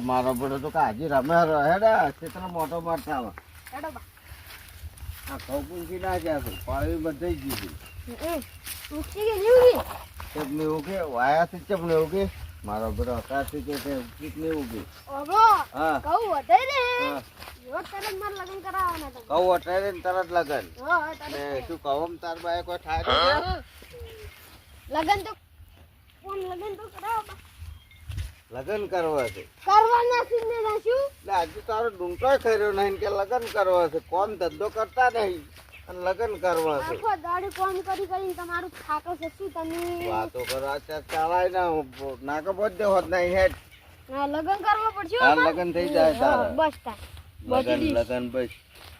મારો બેડો તો કાજી રમે ને? ક્ષેત્ર મોટો મારતા આવે હેડો આ ઘઉં ના જાય છે પાળી બધાઈ ગઈ છે. જેવી ઉગે વાયાથી ચપને ઉગે મારો બેડો હકાથી કે તે ઉગી ઉગે હા. લગ્ન કરાવવાના તમે કહું અટાઈને ને તરત લગન. શું કહું તાર બાય કોઈ થાય છે? લગ્ન તો લગ્ન કરાવો છે? કરવાના છે ને શું? આજે તારો ડુંટો ખર્યો નહીં કે લગન કરવા છે? કોમ ધંધો કરતા નહીં અને લગન કરવા છે. આખો દાડી કોમ કરી કરીને તમારું થાકો છે શું તમે? વાતો કરવા ત્યાં ચાલાય ના નાકો બોજ દે હોત નહીં હેડ ના લગ્ન કરવા પડશે હો લગન થઈ જાય તારા. બસ તા. લગન લગન બસ.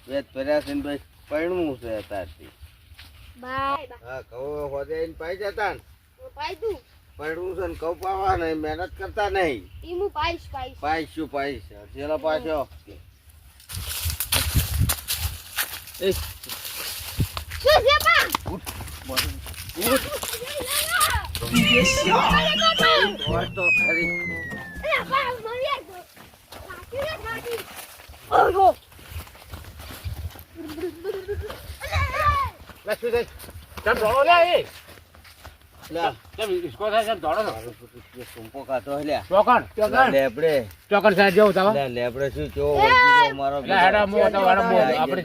વેત ફર્યા છે ને બસ પરણવું છે તારથી બાય હા કહો હોદે પાઈ જતા ને. પાઈ તું પૈણવું છે ને કહું પાવા નહીં મહેનત કરતા નહીં. ઈ હું પાઈશ પાઈશ. પાઈશ શું પાઈશ? પાછો. એ. શું છે તો ખરી તો ઓહો. એ? લે કેમ ઈસકો થાય કેમ દોડો છો? એ સુંપો કાઢો લ્યા ચોકણ, ચોકણ. લેબડે ચોકણ સાહેબ જેવું તમે? લે લેબડે શું જો મારો આપણે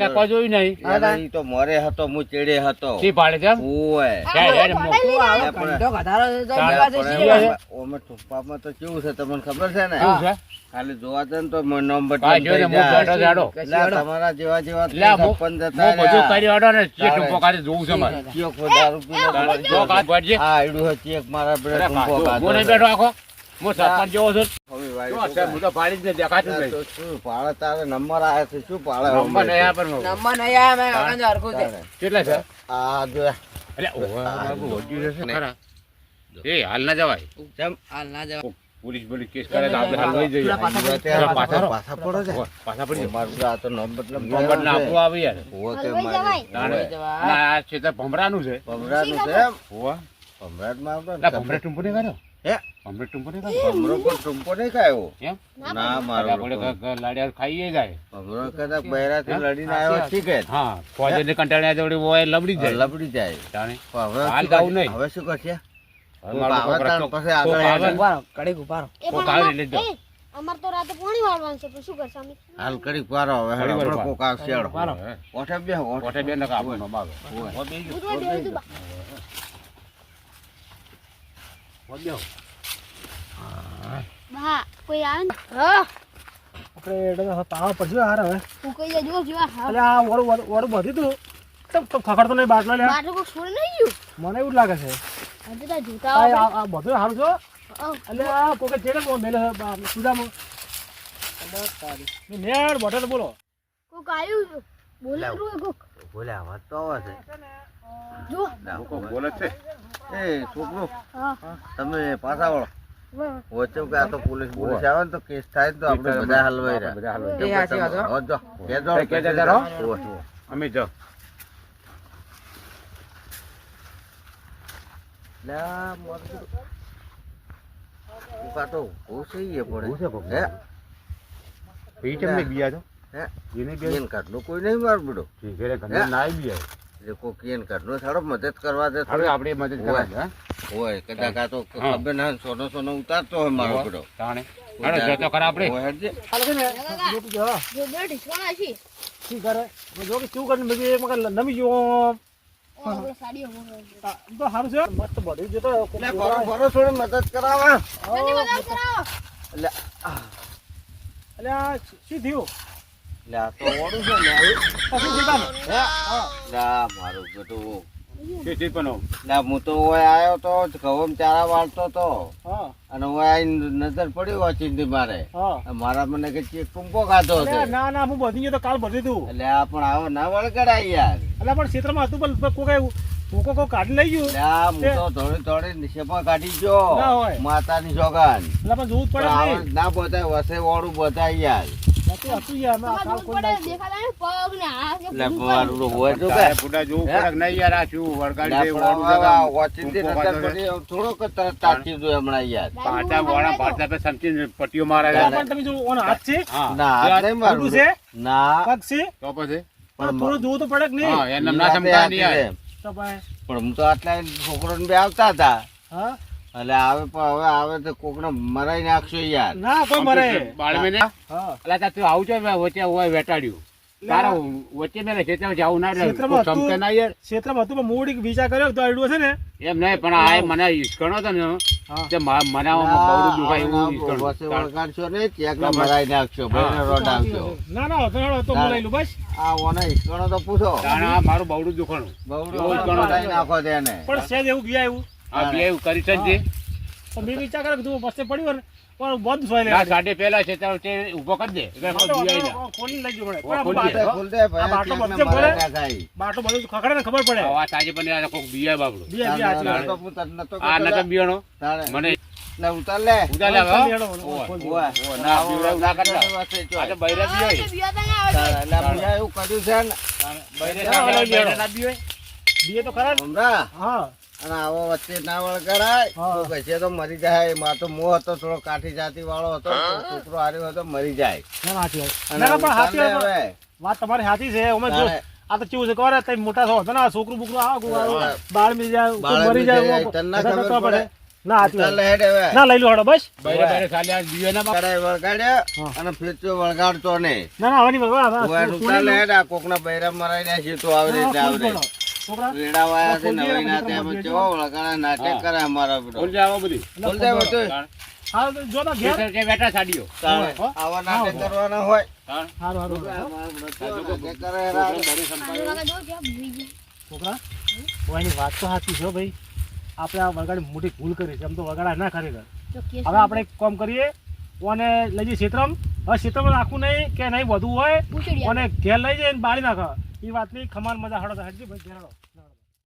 જાઓ. કો તો જોયું જોયું નહીં. યાર, ઈ તો મોરે હતો હું ચેડે હતો સી પાડે છે ઓય હે, હે, મો. લે પણ- તારે પણ ઓમે ટૂંપામાં તો કેવું છે તમને ખબર છે ને કેવું છે? ખાલી જોવા જાય ને તો નંબર છે. તમારા જેવા જેવા લે, હું- જતા બધું રહ્યા. કરી હડો ને ચેક ટૂંપો કાઢી જોવું છે મારે. પર દારૂ પીને હા એડું હે ચિયોક મારા અરે, છે. બેઠો આખો. હું સરપંચ જેવો છું. હું તો પાડી જ દેખાતું નહીં. શું પાડે તારે? નંબર આયા છે. શું નંબર નહીં નો. કેટલા છે? આ જો. અરે. હાલ ના જવાય. પોલીસ પોલીસ કેસ કરે તો આપણે હાલ લઈ જઈએ. પાછા પાછા પાછા પડો છે. પાછા પડી મારું આ તો નંબર નંબર ના આપવું આવે યાર. હોવે તે હલવાઈ મારી. તાણે. હોવે. અને આ છે તો ભમરાનું છે. ભમરાનું છે એમ? ઓહો. ભમરાટમાં આવતો ને ના, ભમરા ટૂંપો નહીં કાઢ્યો હે? ભમરા ટૂંપો નહીં કાઢ્યો ભમરો પણ ટૂંપો નહીં ખાયો. એમ? ના મારો આપણે લાડિયા ખાઈએ જાય. ભમરો કદાચ લડીને આવ્યો ઠીક જ હા ફોજે ને કંટાળ્યા જોડે ઓય લબડી જાય. લબડી જાય. તાણે. હવે હાલ શું નહીં. હવે શું કરશે? અમાર- તો રાતે પાણી વાળવાનું છે પણ શું કરશે અમે? હાલ કરી પારો હવે. કોક આવશે ઓઠે બે ઓઠે. બે નકા આપવાનો બાબો. છું બા. કોઈ આવે ને? હા. આપણે તાવ પડશે હાર હવે. હું કઈ જાય જો જોવા એટલે આ વડું વડું બધી તું. તમ તો ખખડતો નહીં બાટલો લે બાટલો કોઈ છોડી નહીં ગયું? મને એવું લાગે છે. હજુ તો જૂતા આ આ- બધું સારું છો એટલે આ કોકે ચેડે મો મેલે સુદામાં નેડ બટન બોલો. કોક આવ્યું બોલે કોક. બોલે અવાજ તો આવે છે. જો લોકો બોલે છે? એ છોકરો તમે પાછા વળો. વચ્ચે કે આ તો પોલીસ પોલીસ આવે ને તો કેસ થાય તો આપણે બધા હલવાઈ રહ્યા. બધા હાલ તો પછી તમે- હો જો, કહેજો, કઈ અમે જો. લે તો- પડે. હે? બીયા હે? નહીં માર બેડો. ઘરે ઘરે ના બીયા એટલે કોઈ કેન સારો મદદ કરવા દે હવે આપણે મદદ કરવા દે હોય. કદાચ આ તો. ખબર ના સોનો સોનો ઉતારતો હોય મારો બેડો તાણે. હાલો જો તો ખરા આપણે. હોય. હાલ ને? જો જો જો બે ઢીસવાના છે. શું કરે? મેં જો કે શું કરીને મેં એક વખત નમી. આ તો સારું છે. મસ્ત બડ્યું છે તો. એટલે ભરો ભરો થોડી મદદ કરાવે. એટલે શું થયું? આ તો ઓળું છે ને પછી સીધા એટલે આ મારું બેટું. તે તે પણ એટલે હું તો ઓય આવ્યો તો ઘઉં ચારા વાળતો તો. હા. અને ઓય આઈને નજર પડી વાંચી મારે. હા. મારા મને કે ચેક ખાધો હતો ના ના હું બધી ગયો તો કાલ ભરી તું એટલે પણ આવો ના વળગડાય યાર. એટલે પણ ક્ષેત્રમાં હતું પણ કોઈ કોકો કાઢી લઈ ગયું. હું તો થોડી થોડી નિશેપા કાઢી ગયો. માતાની સોગાન એટલે પણ જોવું પડે ના. બધાય વસે વાળું બધાય યાર. પટ્ટીઓ મારે પણ તમે જો ઓનો હાથ છે? હા. તો પછી? પણ થોડું જોવું તો પડે નહીં? હા એને ના નિરાંતે સમજાય હાથી નહીં યાર. છે. તો ભાઈ. પણ હું તો આટલા છોકરોને બે આવતા હતા. એટલે આવે પણ હવે આવે તો કોકને મરાઈ નાખશો યાર. ના કોઈ મરે બાળમે ને હા. અલા તા તું આવું છે વચ્ચે હોય વેટાડ્યું. તારા વચ્ચે મેં ખેતરમાં જવું ના. ચમકે ના યાર. ક્ષેત્રમાં હતું પણ મૂડી વિચાર કર્યો તો આડું છે ને? એમ નહીં પણ આ મને ઈસકણો હતો ને. તે મનાવામાં બહુ દુખાય એવું ઈસકણો. વળગાડશો ને ચેકને મરાઈ નાખશો ભાઈને રોડ આવશો. ના ના તો તો મરાઈ લઉં બસ. આ ઓને હિસકણો તો પૂછો. ના આ મારું બહુડું દુખણું. બહુ. મરાઈ નાખો તેને. પણ સેજ એવું ગયા એવું. આ બે એવું કરી શકજે તો મેં વિચાર કર્યો કે તું પછી પડ્યું ને પણ બંધ સોય લે ના સાડે પેલા છે તારો તે ઊભો કરી દે. એટલે ના. ખોલી લઈ પડે. ખોલી દે. બાટલો બધે ખખડે ને ખબર પડે. આ વાત આજે પણ કોક. તો હું તને આ નતો બિયાણો. મને લે. ઉતાર લે ના ના કરતા. આ તો બૈરા. ના એવું કર્યું છે ને. બૈરે ના, ના ના તો ખરા ને? હા. અને આવો વચ્ચે ના વળગાડાય હા. તો મરી જાય. માં તો મોહ હતો થોડો કાઠી જાતિ વાળો હતો. છોકરો હાર્યો હતો મરી જાય. વાત. તમારી સાચી છે. અમે જો આ તો કેવું છે. ખબર તમે મોટા છો? તો ના છોકરું બોકરું આવે બાળ મી જાય બાળ મરી જાય તને ખબર પડે. ના. ના લઈ લો હડો બસ. બૈરે બૈરે ખાલી આ દિવાય ના બાપ. કડાઈ અને ફેરચો વળગાડતો નહીં. ના ના હવે નહીં કોકના બૈરા મરાઈ નાખી તો આવે દો. છોકરા? રેડા છે ખોલ ના મિત્ર, તેમ ખોલ દે. કેવો વળગાડે નાટક કરે અમારા બધો. બોલ જાઓ બધી. બોલ દે બધું. હા તો જો તો ઘેર. કે બેઠા સાડીઓ. હા. આવા નાટક કરવાના હોય. હારું હારું છોકરા જો વાત તો સાચી છે ભાઈ. આપણે આ વગાડી મોટી ભૂલ કરી છે એમ તો વગાડા ના ખરેખર. તો હવે આપણે એક કામ કરીએ કોને લઈ જઈએ ક્ષેત્રમ. હવે ક્ષેત્રમાં રાખવું નહીં કે નહીં વધુ હોય અને ઘેર લઈ જાય બાળી નાખો. એ વાતની ખમાન મજા હડો તો હટજી ભાઈ ઘેર હળો.